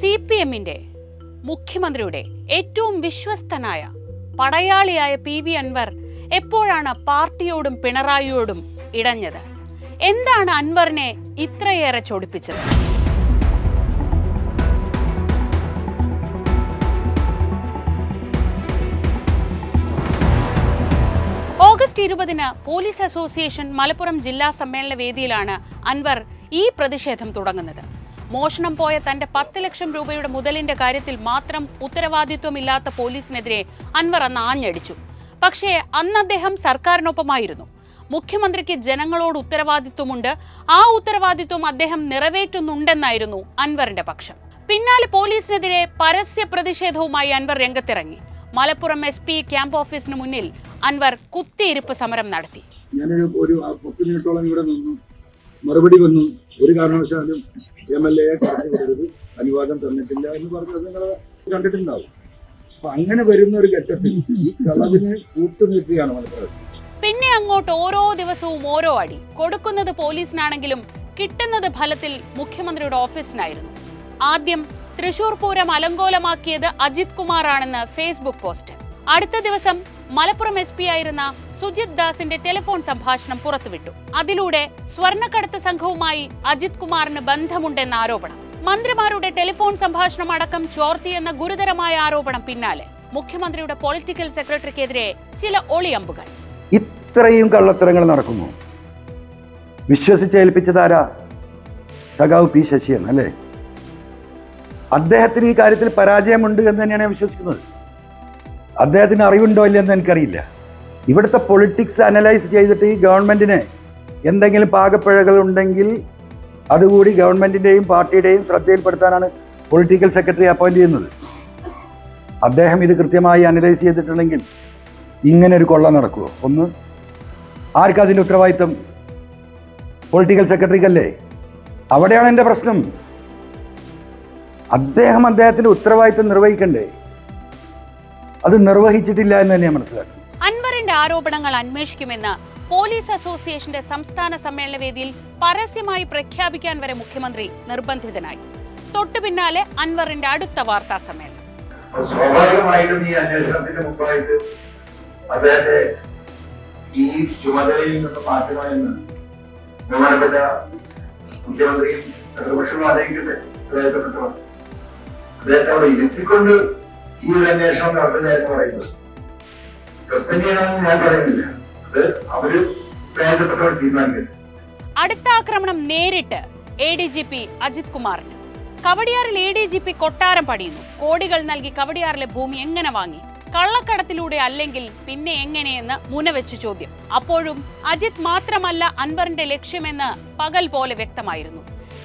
C P എമ്മിന്റെ മുഖ്യമന്ത്രിയുടെ ഏറ്റവും വിശ്വസ്തനായ പടയാളിയായ പി വി അൻവർ എപ്പോഴാണ് പാർട്ടിയോടും പിണറായിയോടും ഇടഞ്ഞത്? എന്താണ് അൻവറിനെ ഇത്രയേറെ ചൊടിപ്പിച്ചത്? ഓഗസ്റ്റ് ഇരുപതിന് പോലീസ് അസോസിയേഷൻ മലപ്പുറം ജില്ലാ സമ്മേളന വേദിയിലാണ് അൻവർ ഈ പ്രതിഷേധം തുടങ്ങുന്നത്. മോഷണം പോയ തന്റെ പത്ത് ലക്ഷം രൂപയുടെ മുതലിന്റെ കാര്യത്തിൽ മാത്രം ഉത്തരവാദിത്വമില്ലാത്ത പോലീസിനെതിരെ അൻവർ അന്ന് ആഞ്ഞടിച്ചു. പക്ഷേ അന്ന് അദ്ദേഹം സർക്കാരിനൊപ്പമായിരുന്നു. മുഖ്യമന്ത്രിക്ക് ജനങ്ങളോട് ഉത്തരവാദിത്വമുണ്ട്. ആ ഉത്തരവാദിത്വം അദ്ദേഹം നിറവേറ്റുന്നുണ്ടെന്നായിരുന്നു അൻവറിന്റെ പക്ഷം. പിന്നാലെ പോലീസിനെതിരെ പരസ്യ പ്രതിഷേധവുമായി അൻവർ രംഗത്തിറങ്ങി. മലപ്പുറം എസ് പി ക്യാമ്പ് ഓഫീസിന് മുന്നിൽ അൻവർ കുത്തിയിരിപ്പ് സമരം നടത്തി. ഞാനൊരു ഒരു പത്ത് മിനിറ്റോളം ഇവിടെ നിന്നു. മറുപടി വന്നു. ഒരു കാരണവശാലും എം എൽ എയെ കടത്തി വിടരുത് അനുവാദം തന്നിട്ടില്ല എന്ന് പറഞ്ഞത് നിങ്ങൾ കണ്ടിട്ടുണ്ടാവും. അപ്പൊ അങ്ങനെ വരുന്ന ഒരു ഘട്ടത്തിൽ ഈ കളവിന് കൂട്ടുനിൽക്കുകയാണ് മലപ്പുറം. പിന്നെ അങ്ങോട്ട് ഓരോ ദിവസവും ഓരോ അടി. കൊടുക്കുന്നത് പോലീസിനാണെങ്കിലും കിട്ടുന്നത് ഫലത്തിൽ മുഖ്യമന്ത്രിയുടെ ഓഫീസിനായിരുന്നു. ആദ്യം തൃശൂർ പൂരം അലങ്കോലമാക്കിയത് അജിത് കുമാറാണെന്ന് ഫേസ്ബുക്ക് പോസ്റ്റ്. അടുത്ത ദിവസം മലപ്പുറം എസ് പി ആയിരുന്ന സുജിത് ദാസിന്റെ ടെലിഫോൺ സംഭാഷണം പുറത്തുവിട്ടു. അതിലൂടെ സ്വർണക്കടത്ത് സംഘവുമായി അജിത് കുമാറിന് ബന്ധമുണ്ടെന്ന ആരോപണം. മന്ത്രിമാരുടെ ടെലിഫോൺ സംഭാഷണം അടക്കം ചോർത്തിയെന്ന ഗുരുതരമായ ആരോപണം പിന്നാലെ. മുഖ്യമന്ത്രിയുടെ പൊളിറ്റിക്കൽ സെക്രട്ടറിക്കെതിരെ ചില ഒളിയമ്പുകൾ. ഇത്രയും കള്ളത്തരങ്ങൾ നടക്കുന്നു. വിശ്വസിച്ചേൽപ്പിച്ചതാരാ? സഖാവ് പി ശശിയാണ് അല്ലേ? അദ്ദേഹത്തിന് ഈ കാര്യത്തിൽ പരാജയമുണ്ട് എന്ന് തന്നെയാണ് വിശ്വസിക്കുന്നത്. അദ്ദേഹത്തിന് അറിവുണ്ടോ ഇല്ലെന്ന് എനിക്കറിയില്ല. ഇവിടുത്തെ പൊളിറ്റിക്സ് അനലൈസ് ചെയ്തിട്ട് ഈ ഗവൺമെന്റിന് എന്തെങ്കിലും പാകപ്പിഴകൾ ഉണ്ടെങ്കിൽ അതുകൂടി ഗവൺമെന്റിന്റെയും പാർട്ടിയുടെയും ശ്രദ്ധയിൽപ്പെടുത്താനാണ് പൊളിറ്റിക്കൽ സെക്രട്ടറി അപ്പോയിന്റ് ചെയ്യുന്നത്. അദ്ദേഹം ഇത് കൃത്യമായി അനലൈസ് ചെയ്തിട്ടുണ്ടെങ്കിൽ ഇങ്ങനെ ഒരു കൊള്ള നടക്കുമോ ഒന്ന് ആർക്കതിന്റെ ഉത്തരവാദിത്തം പൊളിറ്റിക്കൽ സെക്രട്ടറിക്കല്ലേ അവിടെയാണ് എന്റെ പ്രശ്നം. അദ്ദേഹം അദ്ദേഹത്തിന്റെ ഉത്തരവാദിത്തം നിർവഹിക്കണ്ടേ? അത് നിർവഹിച്ചിട്ടില്ല എന്ന് തന്നെയാണ് മനസ്സിലാക്കുന്നത്. അൻവറിന്റെ ആരോപണങ്ങൾ അന്വേഷിക്കുമെന്ന് പോലീസ് അസോസിയേഷന്റെ സംസ്ഥാന സമ്മേളന വേദിയിൽ പരസ്യമായി പ്രഖ്യാപിക്കാൻ വരെ മുഖ്യമന്ത്രി നിർബന്ധിതനായി. തൊട്ടു പിന്നാലെ അൻവറിന്റെ അടുത്ത വാർത്താ സമ്മേളനം. സ്വാഭാവികമായിട്ടും ഈ അന്വേഷണത്തിന്റെ മുമ്പായിട്ട് അദ്ദേഹത്തെ ഈ ചുമതലയിൽ നിന്ന് മാറ്റണമെന്ന് ബഹുമാനപ്പെട്ട മുഖ്യമന്ത്രിയും പ്രതിപക്ഷവും ആലോചിക്കട്ടെ അദ്ദേഹത്തെ അദ്ദേഹത്തെ അവിടെ ഇരുത്തിക്കൊണ്ട് ഈ ഒരു അന്വേഷണം നടത്തുക പറയുന്നത്. സസ്പെൻഡ് ചെയ്യണമെന്ന് ഞാൻ പറയുന്നില്ല. അത് അവർ വേണ്ടപ്പെട്ടവർ തീരുമാനിക്കുന്നു അടുത്ത ആക്രമണം നേരിട്ട് A D G P Ajith കുമാറിന്. കവടിയാറിൽ എ ഡി ജി പി കൊട്ടാരം പണിയുന്നു. കോടികൾ നൽകി കവടിയാറിലെ ഭൂമി എങ്ങനെ വാങ്ങി? കള്ളക്കടത്തിലൂടെ അല്ലെങ്കിൽ പിന്നെ എങ്ങനെയെന്ന് മുനവെച്ചു ചോദ്യം. അപ്പോഴും അജിത് മാത്രമല്ല അൻവറിന്റെ ലക്ഷ്യമെന്ന് പകൽ പോലെ വ്യക്തമായിരുന്നു.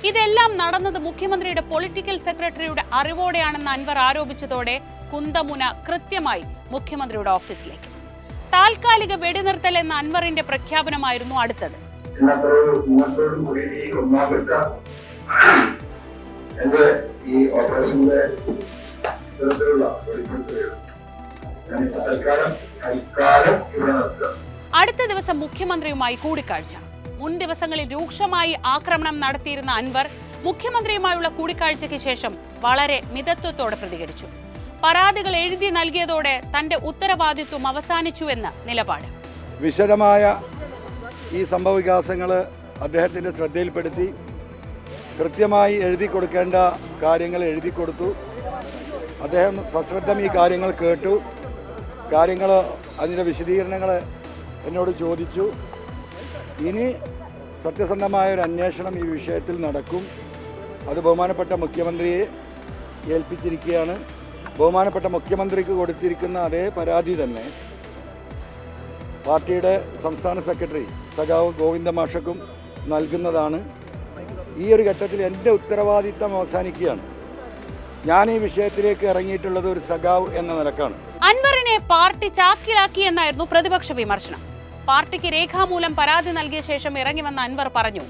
ഇതെല്ലാം നടന്നത് മുഖ്യമന്ത്രിയുടെ പൊളിറ്റിക്കൽ സെക്രട്ടറിയുടെ അറിവോടെയാണെന്ന് അൻവർ ആരോപിച്ചതോടെ കുന്തമുന കൃത്യമായി മുഖ്യമന്ത്രിയുടെ ഓഫീസിലേക്ക്. താൽക്കാലിക വെടിനിർത്തൽ എന്ന അൻവറിന്റെ പ്രഖ്യാപനമായിരുന്നു അടുത്തത്. ഈ ഓപ്പറേഷന്റെ തരത്തിലുള്ള വെളിപ്പെടുത്തലുകൾ ഞാനിപ്പോ തൽക്കാലം തൽക്കാലം ഇവിടെ നിർത്തുക. അടുത്ത ദിവസം മുഖ്യമന്ത്രിയുമായി കൂടിക്കാഴ്ച. മുൻ ദിവസങ്ങളിൽ രൂക്ഷമായി ആക്രമണം നടത്തിയിരുന്ന അൻവർ മുഖ്യമന്ത്രിയുമായുള്ള കൂടിക്കാഴ്ചയ്ക്ക് ശേഷം വളരെ മിതത്വത്തോടെ പ്രതികരിച്ചു. പരാതികൾ എഴുതി നൽകിയതോടെ തന്റെ ഉത്തരവാദിത്വം അവസാനിച്ചുവെന്ന് നിലപാട്. വിശദമായ ഈ സംഭവവികാസങ്ങൾ അദ്ദേഹത്തിന്റെ ശ്രദ്ധയിൽപ്പെടുത്തി കൃത്യമായി എഴുതി കൊടുക്കേണ്ട കാര്യങ്ങൾ എഴുതി കൊടുത്തു. അദ്ദേഹം സശ്രദ്ധം ഈ കാര്യങ്ങൾ കേട്ടു. കാര്യങ്ങൾ അതിന്റെ വിശദീകരണങ്ങൾ എന്നോട് ചോദിച്ചു. ഇനി സത്യസന്ധമായ ഒരു അന്വേഷണം ഈ വിഷയത്തിൽ നടക്കും. അത് ബഹുമാനപ്പെട്ട മുഖ്യമന്ത്രിയെ ഏൽപ്പിച്ചിരിക്കുകയാണ്. ബഹുമാനപ്പെട്ട മുഖ്യമന്ത്രിക്ക് കൊടുത്തിരിക്കുന്ന അതേ പരാതി തന്നെ പാർട്ടിയുടെ സംസ്ഥാന സെക്രട്ടറി സഖാവ് ഗോവിന്ദ മാഷക്കും നൽകുന്നതാണ്. ഈ ഒരു ഘട്ടത്തിൽ എന്റെ ഉത്തരവാദിത്തം അവസാനിക്കുകയാണ്. ഞാൻ ഈ വിഷയത്തിലേക്ക് ഇറങ്ങിയിട്ടുള്ളത് ഒരു സഖാവ് എന്ന നിലക്കാണ്. അൻവറിനെ പാർട്ടി ചാക്കിലാക്കി എന്നായിരുന്നു പ്രതിപക്ഷ വിമർശനം. പാർട്ടിക്ക് രേഖാമൂലം പരാതി നൽകിയ ശേഷം ഇറങ്ങി വന്ന അൻവർ പറഞ്ഞു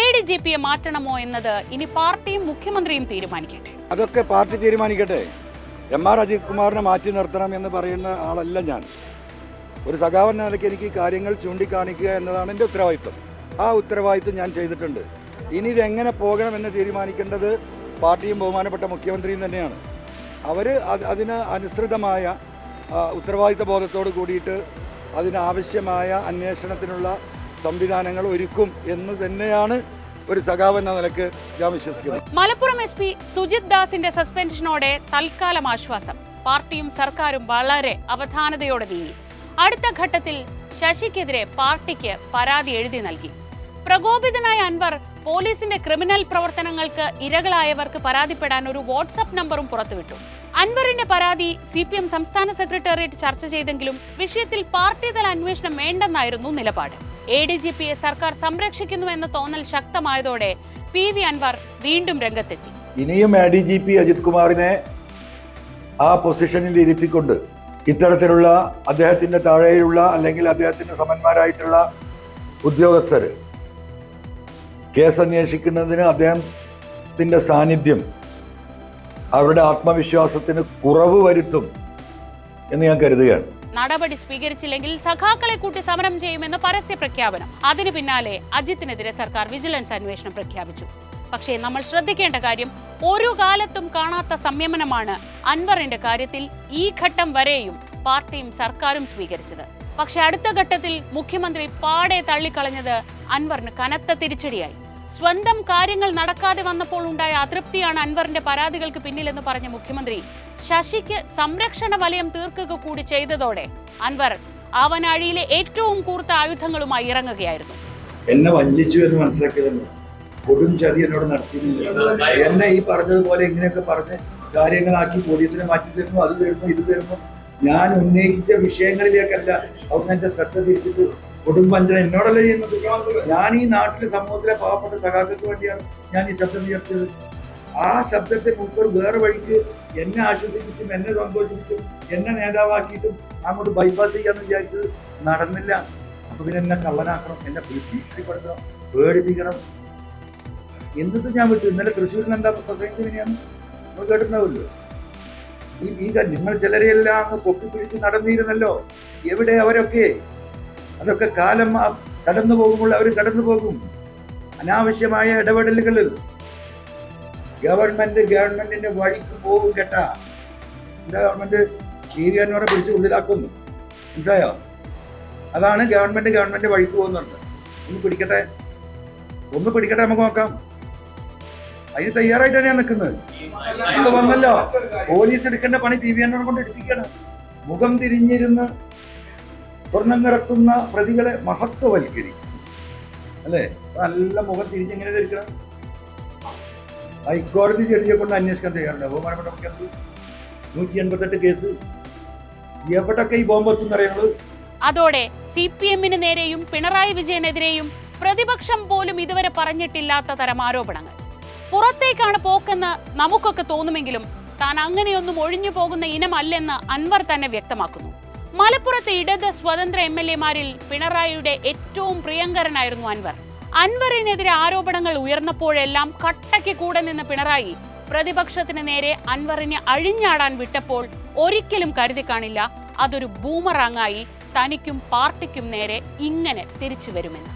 എ ഡി ജി പിയെ മാറ്റണമോ എന്നത് ഇനി പാർട്ടിയും മുഖ്യമന്ത്രിയും തീരുമാനിക്കട്ടെ. അതൊക്കെ പാർട്ടി തീരുമാനിക്കട്ടെ. എം ആർ അജിത് കുമാറിനെ മാറ്റി നിർത്തണം എന്ന് പറയുന്ന ആളല്ല ഞാൻ. ഒരു സഖാവ് എന്ന നിലയ്ക്ക് എനിക്ക് കാര്യങ്ങൾ ചൂണ്ടിക്കാണിക്കുക എന്നതാണ് എന്റെ ഉത്തരവാദിത്വം. ആ ഉത്തരവാദിത്വം ഞാൻ ചെയ്തിട്ടുണ്ട്. ഇനി ഇതെങ്ങനെ പോകണമെന്ന് തീരുമാനിക്കേണ്ടത് പാർട്ടിയും ബഹുമാനപ്പെട്ട മുഖ്യമന്ത്രിയും തന്നെയാണ്. അവർ അതിന് അനുസൃതമായ ഉത്തരവാദിത്വ ബോധത്തോട് കൂടിയിട്ട് അതിനാവശ്യമായ അന്വേഷണത്തിനുള്ള സംവിധാനങ്ങൾ ഒരുക്കും എന്ന് തന്നെയാണ് ഒരു സഖാവ് എന്ന നിലയ്ക്ക് ഞാൻ വിശ്വസിക്കുന്നു. മലപ്പുറം എസ് പി സുജിത് ദാസിന്റെ സസ്പെൻഷനോടെ തൽക്കാലം ആശ്വാസം. പാർട്ടിയും സർക്കാരും വളരെ അവധാനതയോടെ നീങ്ങി. അടുത്ത ഘട്ടത്തിൽ ശശിക്കെതിരെ പാർട്ടിക്ക് പരാതി എഴുതി നൽകി. പ്രകോപിതനായ അൻവർ പോലീസിന്റെ ക്രിമിനൽ പ്രവർത്തനങ്ങൾക്ക് ഇരകളായവർക്ക് പരാതിപ്പെടാൻ ഒരു വാട്സപ്പ് നമ്പറും പുറത്തുവിട്ടു. അൻവറിന്റെ പരാതി സി പി എം സംസ്ഥാന സെക്രട്ടേറിയറ്റ് ചർച്ച ചെയ്തെങ്കിലും വിഷയത്തിൽ പാർട്ടിതല അന്വേഷണം വേണ്ടെന്നായിരുന്നു നിലപാട്. എ ഡി ജി പിയെ സർക്കാർ സംരക്ഷിക്കുന്നുവെന്ന തോന്നൽ ശക്തമായതോടെ പി വി അൻവർ വീണ്ടും രംഗത്തെത്തി. ഇനിയും A D G P Ajith കുമാറിനെ ആ പൊസിഷനിൽ ഇരുത്തിക്കൊണ്ട് ഇത്തരത്തിലുള്ള അദ്ദേഹത്തിന്റെ താഴെയുള്ള അല്ലെങ്കിൽ അദ്ദേഹത്തിന്റെ സമന്മാരായിട്ടുള്ള ഉദ്യോഗസ്ഥർ കേസ് അന്വേഷിക്കുന്നതിന് അദ്ദേഹത്തിന്റെ സാന്നിധ്യം അവരുടെ ആത്മവിശ്വാസത്തിന് കുറവ് വരുത്തും എന്ന് ഞാൻ കരുതുകയാണ്. നടപടി സ്വീകരിച്ചില്ലെങ്കിൽ സഖാക്കളെ കൂട്ടി സമരം ചെയ്യുമെന്ന് പരസ്യ പ്രഖ്യാപനം. അതിനു പിന്നാലെ അജിത്തിനെതിരെ സർക്കാർ വിജിലൻസ് അന്വേഷണം പ്രഖ്യാപിച്ചു. പക്ഷേ നമ്മൾ ശ്രദ്ധിക്കേണ്ട കാര്യം ഒരു കാലത്തും കാണാത്ത സംയമനമാണ് അൻവറിന്റെ കാര്യത്തിൽ ഈ ഘട്ടം വരെയും പാർട്ടിയും സർക്കാരും സ്വീകരിച്ചത്. പക്ഷെ അടുത്ത ഘട്ടത്തിൽ മുഖ്യമന്ത്രി പാടെ തള്ളിക്കളഞ്ഞത് അൻവറിന് കനത്ത തിരിച്ചടിയായി. സ്വന്തം കാര്യങ്ങൾ നടക്കാതെ വന്നപ്പോൾ ഉണ്ടായ അതൃപ്തിയാണ് അൻവറിന്റെ പരാതികൾക്ക് പിന്നിലെന്ന് പറഞ്ഞ മുഖ്യമന്ത്രി. ശശിക്ക് സംരക്ഷണ വലയം തീർക്കുക കൂടി ചെയ്തതോടെ അൻവർ ആവനാഴിയിലെ ഏറ്റവും കൂർത്ത ആയുധങ്ങളുമായി ഇറങ്ങുകയായിരുന്നു. എന്നെ വഞ്ചിച്ചു എന്ന് മനസ്സിലാക്കിയതല്ല കൊടും ചതി എന്നോട് നടത്തിയില്ല എന്നെ ഈ പറഞ്ഞതുപോലെ ഇങ്ങനെയൊക്കെ പറഞ്ഞ് കാര്യങ്ങളാക്കി പോലീസിനെ മാറ്റി തരുന്നു അത് തരുന്നു ഇത് തരുന്നു ഞാൻ ഉന്നയിച്ച വിഷയങ്ങളിലേക്കല്ല അവർ എന്റെ ശ്രദ്ധ തിരിച്ചിട്ട് കൊടും എന്നോടല്ലേ ചെയ്യുന്നത്? ഞാൻ ഈ നാട്ടിലെ സമൂഹത്തിലെ പാവപ്പെട്ട സഖാക്കൾക്ക് വേണ്ടിയാണ് ഞാൻ ഈ ശബ്ദം ഉയർത്തിയത്. ആ ശബ്ദത്തെ മുപ്പർ വേറെ വഴിക്ക് എന്നെ ആശ്വസിപ്പിച്ചും എന്നെ സന്തോഷിപ്പിച്ചും എന്നെ നേതാവാക്കിയിട്ടും അങ്ങോട്ട് ബൈപ്പാസ് ചെയ്യാന്ന് വിചാരിച്ചത് നടന്നില്ല. അപ്പൊ പിന്നെ എന്നെ കള്ളനാക്കണം എന്നെ ഭീഷണിപ്പെടുത്തണം പേടിപ്പിക്കണം. എന്നിട്ട് ഞാൻ വിട്ടു. ഇന്നലെ തൃശ്ശൂരിൽ എന്താ പ്രസംഗിച്ചതിനെയാണ് നമ്മൾ കേട്ടിട്ടുണ്ടാവില്ലോ? ഈ ക- നിങ്ങൾ ചിലരെയെല്ലാം അങ്ങ് പൊക്കിപ്പിടിച്ച് നടന്നിരുന്നല്ലോ. എവിടെ അവരൊക്കെ? അതൊക്കെ കാലം കടന്നു പോകുമ്പോൾ അവർ കടന്നു പോകും. അനാവശ്യമായ ഇടപെടലുകളിൽ ഗവൺമെന്റ് ഗവൺമെന്റിന്റെ വഴിക്ക് പോകും കേട്ടാ. ഗവൺമെന്റ്? ടി വി അന്വറെ പിടിച്ച് ഉള്ളിലാക്കുന്നു. മനസ്സിലായോ? അതാണ് ഗവൺമെന്റ് ഗവൺമെന്റ് വഴിക്ക് പോകുന്നുണ്ട്. ഒന്ന് പിടിക്കട്ടെ? ഒന്ന് പിടിക്കട്ടെ നമുക്ക് നോക്കാം. അതിന് തയ്യാറായിട്ടാണ് ഞാൻ നിൽക്കുന്നത്. വന്നല്ലോ. പോലീസ് എടുക്കേണ്ട പണി പി വി എന്നോട് കൊണ്ട് എടുപ്പിക്കണം മുഖം തിരിഞ്ഞിരുന്ന് സ്വർണം കിടക്കുന്ന പ്രതികളെ മഹത്വവൽക്കരിക്കും. അല്ലേ? നല്ല മുഖം തിരിഞ്ഞെങ്ങനെ ധരിക്കണം? ഹൈക്കോടതി ജഡ്ജിയെ കൊണ്ട് അന്വേഷിക്കാൻ തയ്യാറുണ്ട്. ബഹുമാനപ്പെട്ട മുഖ്യമന്ത്രി നൂറ്റി എൺപത്തെട്ട് കേസ്. എവിടൊക്കെ ഈ ബോംബ് എത്തും അറിയുന്നത് അതോടെ സി പി എമ്മിന് നേരെയും പിണറായി വിജയനെതിരെയും പ്രതിപക്ഷം പോലും ഇതുവരെ പറഞ്ഞിട്ടില്ലാത്ത തരം ആരോപണങ്ങൾ. പുറത്തേക്കാണ് പോക്കെന്ന് നമുക്കൊക്കെ തോന്നുമെങ്കിലും താൻ അങ്ങനെയൊന്നും ഒഴിഞ്ഞു പോകുന്ന ഇനമല്ലെന്ന് അൻവർ തന്നെ വ്യക്തമാക്കുന്നു. മലപ്പുറത്തെ ഇടത് സ്വതന്ത്ര എം എൽ എമാരിൽ പിണറായിയുടെ ഏറ്റവും പ്രിയങ്കരനായിരുന്നു അൻവർ. അൻവറിനെതിരെ ആരോപണങ്ങൾ ഉയർന്നപ്പോഴെല്ലാം കട്ടയ്ക്ക് കൂടെ നിന്ന പിണറായി പ്രതിപക്ഷത്തിന് നേരെ അൻവറിനെ അഴിഞ്ഞാടാൻ വിട്ടപ്പോൾ ഒരിക്കലും കരുതി കാണില്ല. അതൊരു ബൂമറാങ്ങായി തനിക്കും പാർട്ടിക്കും നേരെ ഇങ്ങനെ തിരിച്ചു വരുമെന്ന്.